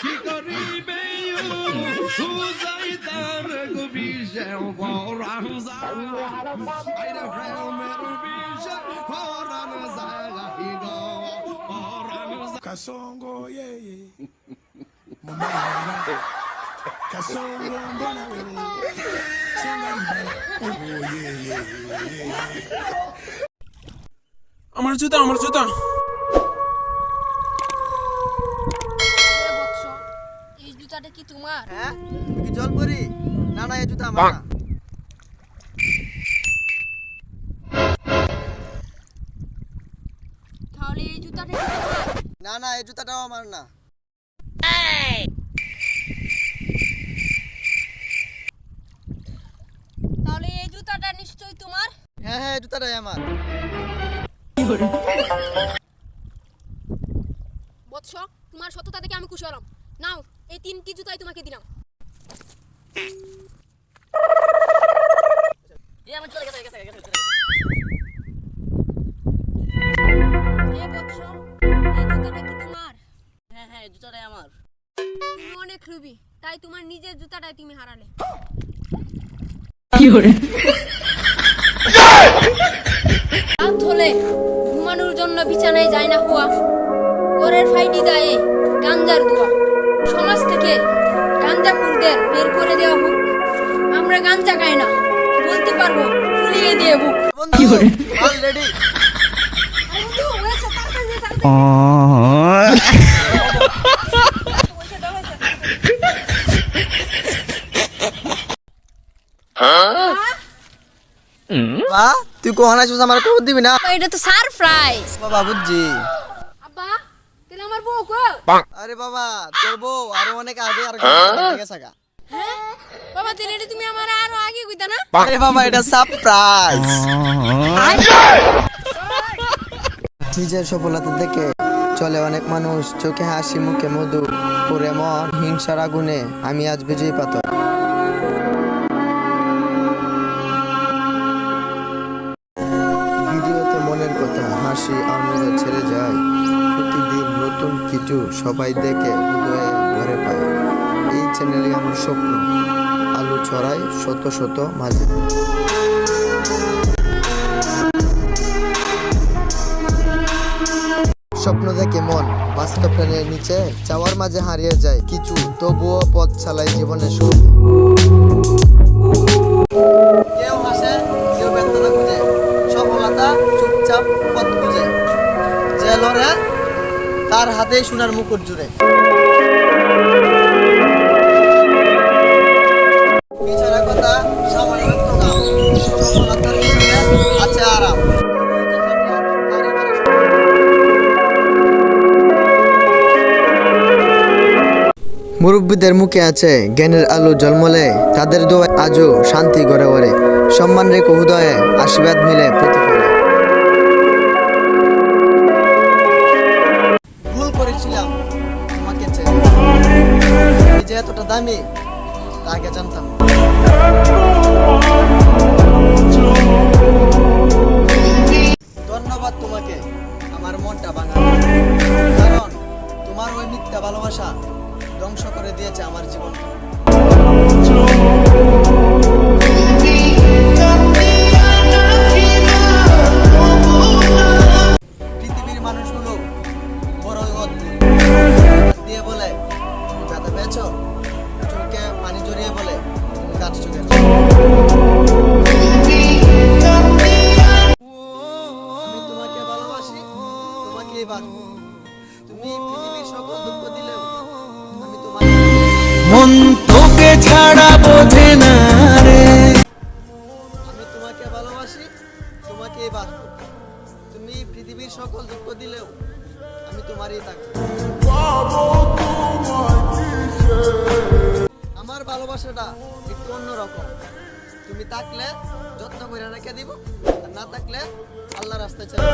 কি করিবে হুজাইদার গো বিষে গরান জাগা আইরে প্রেমের বিষে গরান জাগা হি গো গরান জাগা Kasongo yeye Mama Kasongo mbona wewe Sema Oh yeye আমার জুতা আমার জুতা। এই জুতাটা কি তোমার? হ্যাঁ? তুমি কি জল পরি না না এই জুতা আমার না। তাহলে এই জুতাটা কি তোমার? না না এই জুতাটাও আমার না। তাহলে এই জুতাটা নিশ্চয়ই তোমার? হ্যাঁ হ্যাঁ এই জুতাটাই আমার। বৎস তোমার সততা দেখে আমি খুশি হলাম। নাও এই তিনটি জুতাই তোমাকে দিলাম। কি জুতাটাই আমার। তুমি অনেক রুবি তাই তোমার নিজের জুতাটাই তুমি হারালে। রাত হলে জন্য বিছানায় যায় না হুয়া। পরের ফাইটি দায়ে গাঞ্জার দোয়া। সমাজ থেকে গাঞ্জাকুরদের বের করে দেওয়া হোক। আমরা গাঞ্জা খাই না বলতে পারব ফুলিয়ে দিয়ে বুক বন্ধু মাল রেডি বা তুই কোহানা আসছিস আমার খবর দিবি না? এটা তো সারপ্রাইজ বাবা বুঝছি আব্বা তাহলে আমার বউ কো? আরে বাবা তোর বউ আরও অনেক আগে আর গেছে গা। হ্যাঁ? বাবা তাহলে এটা তুমি আমার আরও আগে কইতা না? আরে বাবা এটা সারপ্রাইজ নিজের সফলতা দেখে চলে অনেক মানুষ চোখে হাসি মুখে মধু পুরে মন হিংসার আগুনে আমি আজ বিজয়ী পাতর কিছু সবাই দেখে হৃদয়ে ভরে পায়। এই চ্যানেলে আমার স্বপ্ন। আলু ছড়াই শত শত মাঝে। স্বপ্ন দেখে মন বাস্তব প্রাণের নিচে, চাওয়ার মাঝে হারিয়ে যায় কিছু, তবুও পথ চালাই জীবনের শুরু কেউ সফলতা চুপচাপ পথ খুঁজে যে তার হাতে সোনার মুকুট জুড়ে। মুরব্বীদের মুখে আছে জ্ঞানের আলো জন্মলে তাদের দোয়া আজও শান্তি গড়ে ওরে সম্মান রেখে উদয়ে আশীর্বাদ মিলে প্রতিফলে। এতটা দামি? তা আগে জানতাম। ধন্যবাদ তোমাকে, আমার মনটা ভাঙা কারণ তোমার ওই মিথ্যা ভালোবাসা ধ্বংস করে দিয়েছে আমার জীবন মন তোকে ছাড়া বোঝে না রে। আমি তোমাকে ভালোবাসি তোমাকেই বাঁচবো তুমি পৃথিবীর সকল দুঃখ দিলেও আমি তোমারই থাকব। আমার ভালোবাসাটা একটু অন্যরকম। তুমি থাকলে যত্ন করে রেখে দিব, আর না থাকলে আল্লাহ রাস্তায় চলে।